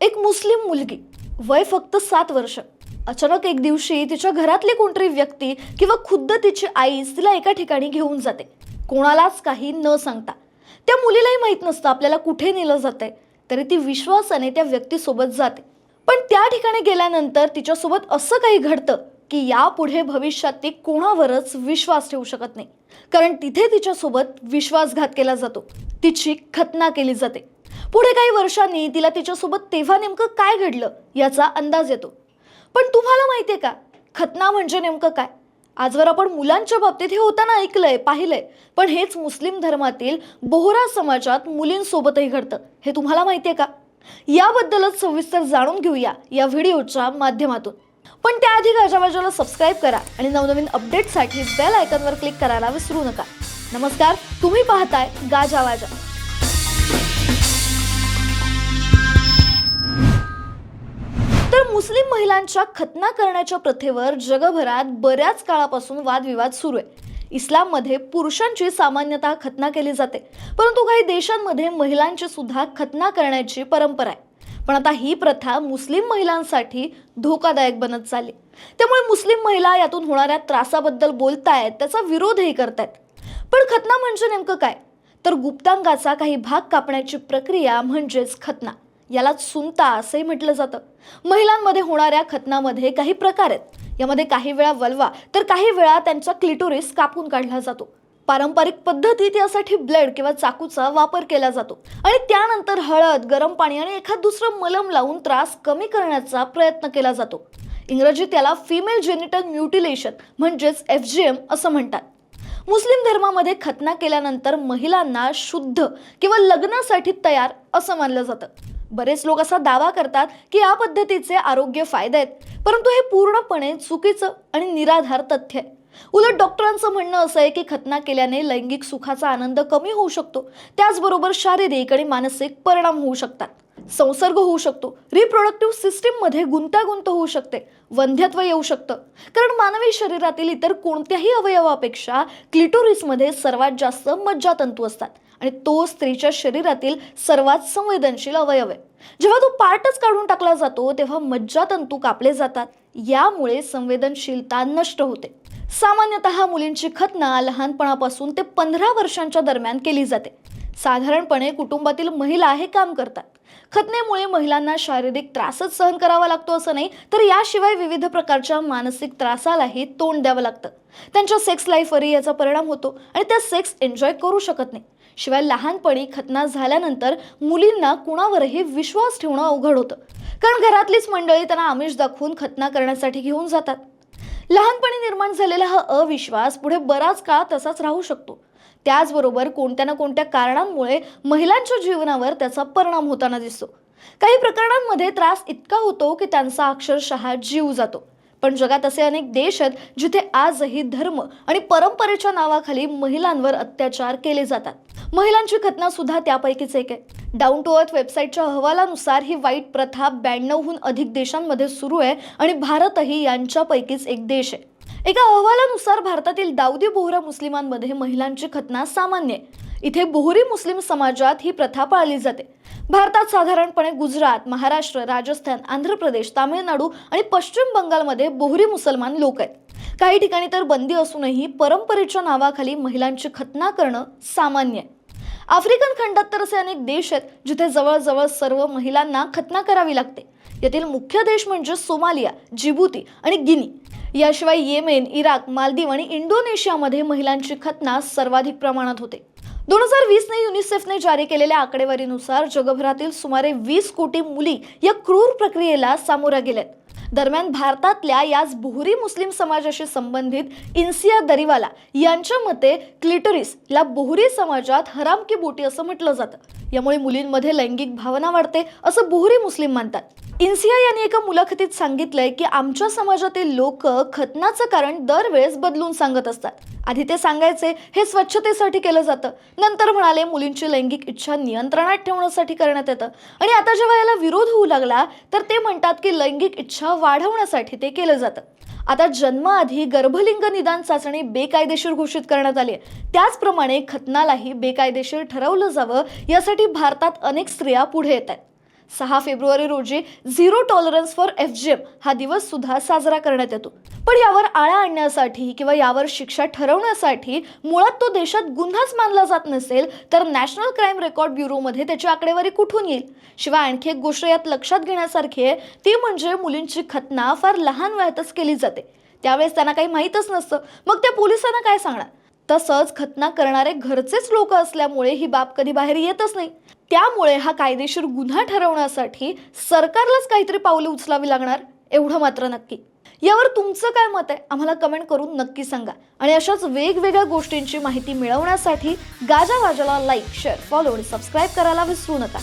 एक मुस्लिम मुलगी वय फक्त सात वर्ष. अचानक एक दिवशी तिच्या घरातली कोणतरी व्यक्ती किंवा खुद्द तिची आईच तिला एका ठिकाणी घेऊन जाते. कोणालाच काही न सांगता. त्या मुलीलाही माहीत नसतं आपल्याला कुठे नेलं जातंय. तरी ती विश्वासाने त्या व्यक्तीसोबत जाते. पण त्या ठिकाणी गेल्यानंतर तिच्यासोबत असं काही घडतं की यापुढे भविष्यात ती कोणावरच विश्वास ठेवू शकत नाही. कारण तिथे तिच्यासोबत विश्वासघात केला जातो. तिची खतना केली जाते. पुढे काही वर्षांनी तिला तिच्यासोबत तेव्हा नेमकं काय घडलं याचा अंदाज येतो. पण तुम्हाला माहिती आहे का? खतना म्हणजे नेमकं काय? आजवर आपण मुलांच्या बाबतीत हे होताना ऐकलंय पाहिलंय. पण हेच मुस्लिम धर्मातील बोहरा समाजात मुलींसोबतही घडतं. हे तुम्हाला माहिती आहे का? याबद्दलच सविस्तर जाणून घेऊया या व्हिडिओच्या माध्यमातून. पण त्याआधी गाजावाजाला सबस्क्राईब करा आणि नवनवीन अपडेटसाठी बेल आयकॉनवर क्लिक करायला विसरू नका. नमस्कार तुम्ही पाहताय गाजावाजा तर मुस्लिम महिलांच्या खतना करण्याच्या प्रथेवर जगभरात बऱ्याच काळापासून वादविवाद सुरू आहे. इस्लाममध्ये पुरुषांची सामान्यतः खतना केली जाते परंतु काही देशांमध्ये महिलांची सुद्धा खतना करण्याची परंपरा आहे. पण आता ही प्रथा मुस्लिम महिलांसाठी धोकादायक बनत चालली. त्यामुळे मुस्लिम महिला यातून होणाऱ्या त्रासाबद्दल बोलतायत त्याचा विरोधही करतायत. पण खतना म्हणजे नेमकं काय? तर गुप्तांगाचा काही भाग कापण्याची प्रक्रिया म्हणजेच खतना. याला सुनता असंही म्हटलं जातं. महिलांमध्ये होणाऱ्या खतनामध्ये काही प्रकार आहेत. यामध्ये काही वेळा वल्वा तर काही वेळा त्यांचा क्लिटोरिस कापून काढला जातो. पारंपरिक पद्धतीत यासाठी ब्लेड किंवा चाकूचा वापर केला जातो. आणि त्यानंतर हळद गरम पाणी आणि एखाद दुसरं मलम लावून त्रास कमी करण्याचा प्रयत्न केला जातो. इंग्रजीत याला फिमेल जेनिटल म्युटिलेशन म्हणजेच एफ जी एम असं म्हणतात. मुस्लिम धर्मामध्ये खतना केल्यानंतर महिलांना शुद्ध किंवा लग्नासाठी तयार असं मानलं जातं. बरेच लोक असा दावा करतात की या पद्धतीचे आरोग्य फायदे आहेत. परंतु हे पूर्णपणे चुकीचं आणि निराधार तथ्य आहे. उलट डॉक्टरांचं म्हणणं असं आहे की खतना केल्याने लैंगिक सुखाचा आनंद कमी होऊ शकतो. त्याचबरोबर शारीरिक आणि मानसिक परिणाम होऊ शकतात. संसर्ग होऊ शकतो. रिप्रोडक्टिव्ह सिस्टीममध्ये गुंतागुंत होऊ शकते. वंध्यत्व येऊ शकतं. कारण मानवी शरीरातील इतर कोणत्याही अवयवापेक्षा क्लिटोरिसमध्ये सर्वात जास्त मज्जातंतू असतात. आणि तो स्त्रीच्या शरीरातील सर्वात संवेदनशील अवयव आहे. जेव्हा तो पार्टच काढून टाकला जातो तेव्हा मज्जातंतू कापले जातात. यामुळे संवेदनशीलता नष्ट होते. सामान्यतः मुलींची खतना लहानपणापासून ते पंधरा वर्षांच्या दरम्यान केली जाते. साधारणपणे कुटुंबातील महिला हे काम करतात. खतनेमुळे महिलांना शारीरिक त्रासच सहन करावा लागतो असं नाही तर याशिवाय विविध प्रकारच्या मानसिक त्रासालाही तोंड द्यावं लागतं. त्यांच्या सेक्स लाईफवरही याचा परिणाम होतो आणि त्या सेक्स एन्जॉय करू शकत नाही. शिवाय लहानपणी खतना झाल्यानंतर मुलींना कुणावरही विश्वास ठेवणं अवघड होतं. कारण घरातलीच मंडळी त्यांना आमिष दाखवून खतना करण्यासाठी घेऊन जातात. लहानपणी निर्माण झालेला हा अविश्वास पुढे बराच काळ तसाच राहू शकतो. त्याचबरोबर कोणत्या ना कोणत्या कारणांमुळे महिलांच्या जीवनावर त्याचा परिणाम होताना दिसतो. काही प्रकरणांमध्ये त्रास इतका होतो की त्यांचा अक्षरशः जीव जातो. पण जगात असे अनेक देश आहेत जिथे आजही धर्म आणि परंपरेच्या नावाखाली महिलांवर अत्याचार केले जातात. महिलांची खतना सुद्धा त्यापैकीच एक आहे. डाऊन टू अर्थ वेबसाईटच्या अहवालानुसार ही वाईट प्रथा ब्याण्णवहून अधिक देशांमध्ये सुरू आहे आणि भारतही यांच्यापैकीच एक देश आहे. एका अहवालानुसार भारतातील दाऊदी बोहरा मुस्लिमांमध्ये महिलांची खतना सामान्य आहे. इथे बोहरी मुस्लिम समाजात ही प्रथा पाळली जाते. भारतात साधारणपणे गुजरात महाराष्ट्र राजस्थान आंध्र प्रदेश तामिळनाडू आणि पश्चिम बंगालमध्ये बोहरी मुसलमान लोक आहेत. काही ठिकाणी तर बंदी असूनही परंपरेच्या नावाखाली महिलांची खतना करणं सामान्य आहे. आफ्रिकन खंडात तर असे अनेक देश आहेत जिथे जवळजवळ सर्व महिलांना खतना करावी लागते. यातील मुख्य देश म्हणजे सोमालिया जिबुती आणि गिनी. याशिवाय येमेन इराक मालदीव आणि इंडोनेशियामध्ये महिलांची खतना सर्वाधिक प्रमाणात होते. दोन हजार वीसने युनिसेफने जारी केलेल्या आकडेवारीनुसार जगभरातील सुमारे वीस कोटी मुली या क्रूर प्रक्रियेला सामोऱ्या गेल्यात दरम्यान भारतातल्या याच बुहुरी मुस्लिम समाजाशी संबंधित इन्सिया दरिवाला यांच्या मते क्लिटरिस ला बोहरी समाजात हराम की बोटी असं म्हटलं जातं. यामुळे मुलींमध्ये लैंगिक भावना वाढते असं बोहरी मुस्लिम मानतात. इन्सिया यांनी एका मुलाखतीत सांगितलंय की आमच्या समाजातील लोक खतनाचं कारण दरवेळेस बदलून सांगत असतात. आधी ते सांगायचे हे स्वच्छतेसाठी केलं जातं. नंतर म्हणाले मुलींची लैंगिक इच्छा नियंत्रणात ठेवण्यासाठी करण्यात येतं. आणि आता जेव्हा याला विरोध होऊ लागला तर ते म्हणतात की लैंगिक इच्छा वाढवण्यासाठी ते केलं जातं. आता जन्माआधी गर्भलिंग निदान चाचणी बेकायदेशीर घोषित करण्यात आली आहे. त्याचप्रमाणे खतनालाही बेकायदेशीर ठरवलं जावं यासाठी भारतात अनेक स्त्रिया पुढे येत आहेत. सहा फेब्रुवारी रोजी झिरो टॉलरन्स फॉर एफ हा दिवस सुद्धा साजरा करण्यात येतो. पण यावर आळा आणण्यासाठी किंवा यावर शिक्षा ठरवण्यासाठी मुळात तो देशात गुन्हाच मानला जात नसेल तर नॅशनल क्राईम रेकॉर्ड ब्युरोमध्ये त्याची आकडेवारी कुठून येईल? शिवाय आणखी एक गोष्ट यात लक्षात घेण्यासारखी आहे ती म्हणजे मुलींची खतना फार लहान वयातच केली जाते. त्यावेळेस त्यांना काही माहीतच नसतं. मग त्या पोलिसांना काय सांगणार? तसंच खतना करणारे घरचेच लोक असल्यामुळे ही बाब कधी बाहेर येतच नाही. त्यामुळे हा कायदेशीर गुन्हा ठरवण्यासाठी सरकारलाच काहीतरी पावले उचलावी लागणार एवढं मात्र नक्की. यावर तुमचं काय मत आहे? आम्हाला कमेंट करून नक्की सांगा. आणि अशाच वेगवेगळ्या गोष्टींची माहिती मिळवण्यासाठी गाजा वाजाला लाईक शेअर फॉलो आणि सबस्क्राईब करायला विसरू नका.